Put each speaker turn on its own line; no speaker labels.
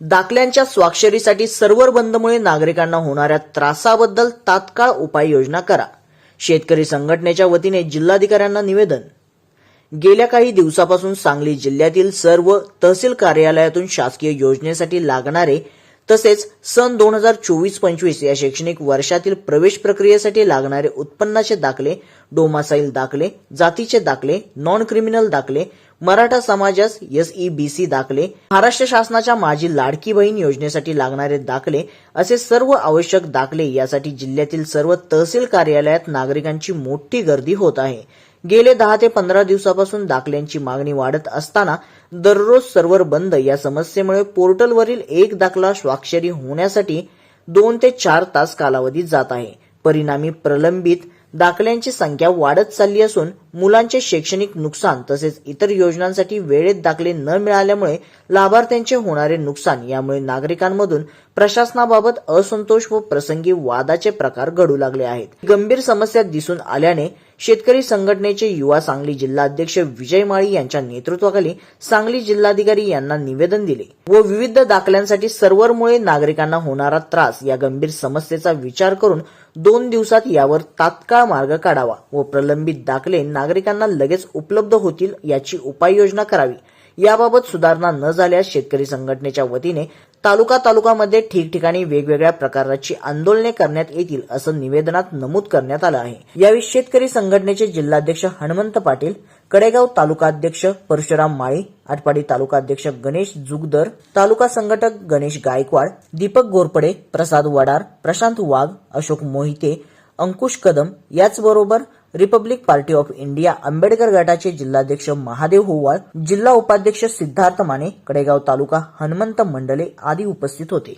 दाखल्यांच्या स्वाक्षरीसाठी server बंदमुळे नागरिकांना होणाऱ्या त्रासाबद्दल तात्काळ उपाययोजना करा. शेतकरी संघटनेच्या वतीने जिल्हाधिकाऱ्यांना निवेदन. गेल्या काही दिवसापासून सांगली जिल्ह्यातील सर्व तहसील कार्यालयातून शासकीय योजनेसाठी लागणारे तसेच सन दोन हजार चोवीस पंचवीस या शैक्षणिक वर्षातील प्रवेश प्रक्रियेसाठी लागणारे उत्पन्नाचे दाखले डोमासाईल दाखले जातीचे दाखले नॉन क्रिमिनल दाखले मराठा समाजास एसईबीसी दाखले महाराष्ट्र शासनाच्या माझी लाडकी बहीण योजनेसाठी लागणारे दाखले असे सर्व आवश्यक दाखले यासाठी जिल्ह्यातील सर्व तहसील कार्यालयात नागरिकांची मोठी गर्दी होत आहे. गेले दहा ते पंधरा दिवसापासून दाखल्यांची मागणी वाढत असताना दररोज सर्व्हर बंद या समस्येमुळे पोर्टलवरील एक दाखला स्वाक्षरी होण्यासाठी दोन ते चार तास कालावधी जात आहे. परिणामी प्रलंबित दाखल्यांची संख्या वाढत चालली असून मुलांचे शैक्षणिक नुकसान तसेच इतर योजनांसाठी वेळेत दाखले न मिळाल्यामुळे लाभार्थ्यांचे होणारे नुकसान यामुळे नागरिकांमधून प्रशासनाबाबत असंतोष व प्रसंगी वादाचे प्रकार घडू लागले आहेत. गंभीर समस्या दिसून आल्याने शेतकरी संघटनेचे युवा सांगली जिल्हाध्यक्ष विजय माळी यांच्या नेतृत्वाखाली सांगली जिल्हाधिकारी यांना निवेदन दिले व विविध दाखल्यांसाठी सर्व्हरमुळे नागरिकांना होणारा त्रास या गंभीर समस्येचा विचार करून दोन दिवसात यावर तात्काळ मार्ग काढावा व प्रलंबित दाखले नागरिकांना लगेच उपलब्ध होतील याची उपाययोजना करावी. याबाबत सुधारणा न झाल्यास शेतकरी संघटनेच्या वतीने तालुका तालुकामध्ये ठिकठिकाणी वेगवेगळ्या प्रकाराची आंदोलने करण्यात येतील असं निवेदनात नमूद करण्यात आलं आहे. यावेळी शेतकरी संघटनेचे जिल्हाध्यक्ष हनुमंत पाटील कडेगाव तालुकाध्यक्ष परशुराम माळी आटपाडी तालुकाध्यक्ष गणेश जुगदर तालुका संघटक गणेश गायकवाड दीपक गोरपडे प्रसाद वडार प्रशांत वाघ अशोक मोहिते अंकुश कदम याचबरोबर Republic Party of India Ambedkar गटाचे जिल्हाध्यक्ष महादेव होवाळ जिल्हा उपाध्यक्ष सिद्धार्थ माने कडेगाव तालुका हनुमंत मंडले आदी उपस्थित होते.